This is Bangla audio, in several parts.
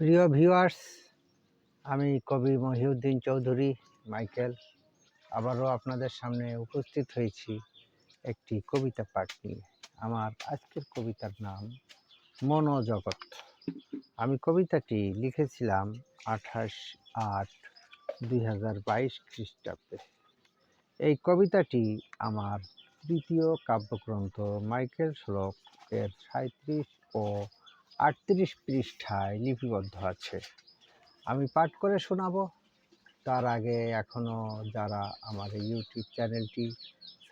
প্রিয় ভিউয়ার্স আমি কবি মহিউদ্দিন চৌধুরী, মাইকেল। আবারও আপনাদের সামনে উপস্থিত হয়েছি একটি কবিতা পাঠ নিয়ে। আমার আজকের কবিতার নাম মনোজগৎ আমি কবিতাটি লিখেছিলাম আঠাশ আট দুই হাজার বাইশ খ্রিস্টাব্দে। এই কবিতাটি আমার তৃতীয় কাব্যগ্রন্থ মাইকেল শ্লোক এর সাঁত্রিশ ও আটত্রিশ পৃষ্ঠায় লিপিবদ্ধ আছে। আমি পাঠ করে শোনাবো। তার আগে এখনও যারা আমার ইউটিউব চ্যানেলটি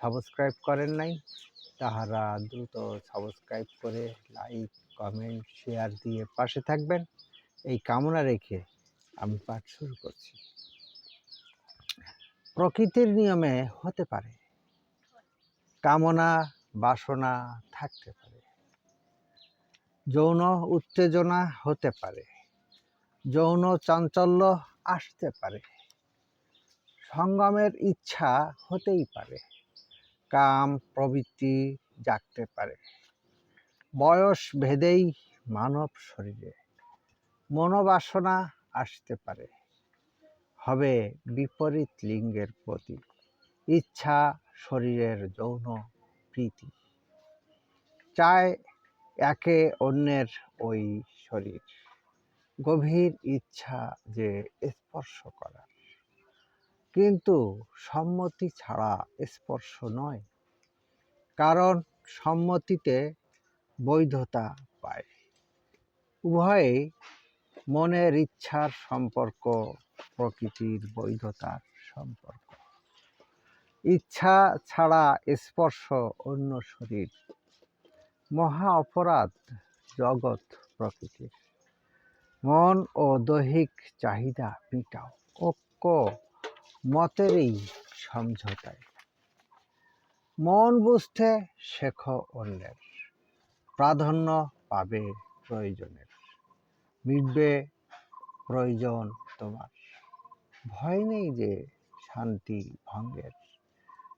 সাবস্ক্রাইব করেন নাই, তাহারা দ্রুত সাবস্ক্রাইব করে লাইক, কমেন্ট, শেয়ার দিয়ে পাশে থাকবেন। এই কামনা রেখে আমি পাঠ শুরু করছি। প্রকৃতির নিয়মে হতে পারে। কামনা, বাসনা থাকতে পারে। যৌন উত্তেজনা হতে পারে, যৌন চাঞ্চল্য আসতে পারে, সঙ্গমের ইচ্ছা হতেই পারে, কাম প্রবৃত্তি জাগতে পারে। বয়স ভেদেই মানব শরীরে মনোবাসনা আসতে পারে, হবে বিপরীত লিঙ্গের প্রতি ইচ্ছা শরীরের যৌন প্রীতি। চায় একে অন্যের ওই শরীর। গভীর ইচ্ছা যে স্পর্শ করার কিন্তু সম্মতি ছাড়া স্পর্শ নয়। কারণ সম্মতিতে বৈধতা পায়। উভয়ে মনের ইচ্ছার সম্পর্ক, প্রকৃতির বৈধতার সম্পর্ক। ইচ্ছা ছাড়া স্পর্শ অন্য শরীর মহা অপরাধ জগৎ প্রকৃতির। মন ও দৈহিক চাহিদা মিটাও, ঐক্য মতেরই সমঝোতায়। মন বুঝতে শেখ অন্যের, প্রাধান্য পাবে প্রয়োজনের, মিটবে প্রয়োজন তোমার। ভয় নেই যে শান্তি ভঙ্গের,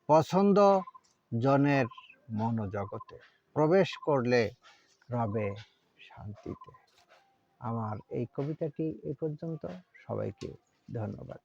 পছন্দ জনের মনোজগতে প্রবেশ করলে রবে শান্তিতে। আমার এই কবিতাটি এ পর্যন্ত। সবাইকে ধন্যবাদ।